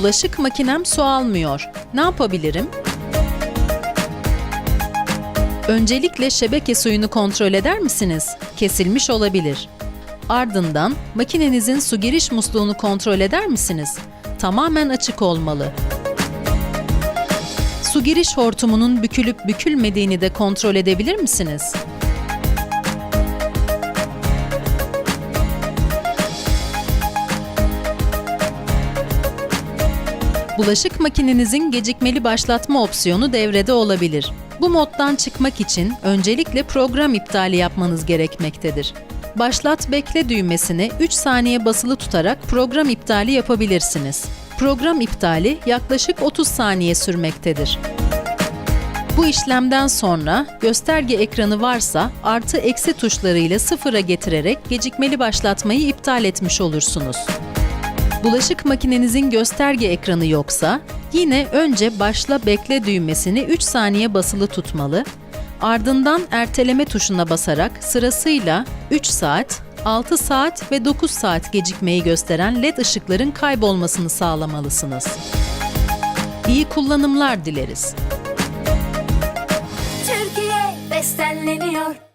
Bulaşık makinem su almıyor. Ne yapabilirim? Öncelikle şebeke suyunu kontrol eder misiniz? Kesilmiş olabilir. Ardından makinenizin su giriş musluğunu kontrol eder misiniz? Tamamen açık olmalı. Su giriş hortumunun bükülüp bükülmediğini de kontrol edebilir misiniz? Bulaşık makinenizin gecikmeli başlatma opsiyonu devrede olabilir. Bu moddan çıkmak için öncelikle program iptali yapmanız gerekmektedir. Başlat bekle düğmesini 3 saniye basılı tutarak program iptali yapabilirsiniz. Program iptali yaklaşık 30 saniye sürmektedir. Bu işlemden sonra gösterge ekranı varsa artı eksi tuşlarıyla sıfıra getirerek gecikmeli başlatmayı iptal etmiş olursunuz. Bulaşık makinenizin gösterge ekranı yoksa yine önce başla bekle düğmesini 3 saniye basılı tutmalı. Ardından erteleme tuşuna basarak sırasıyla 3 saat, 6 saat ve 9 saat gecikmeyi gösteren led ışıkların kaybolmasını sağlamalısınız. İyi kullanımlar dileriz. Türkiye bestenleniyor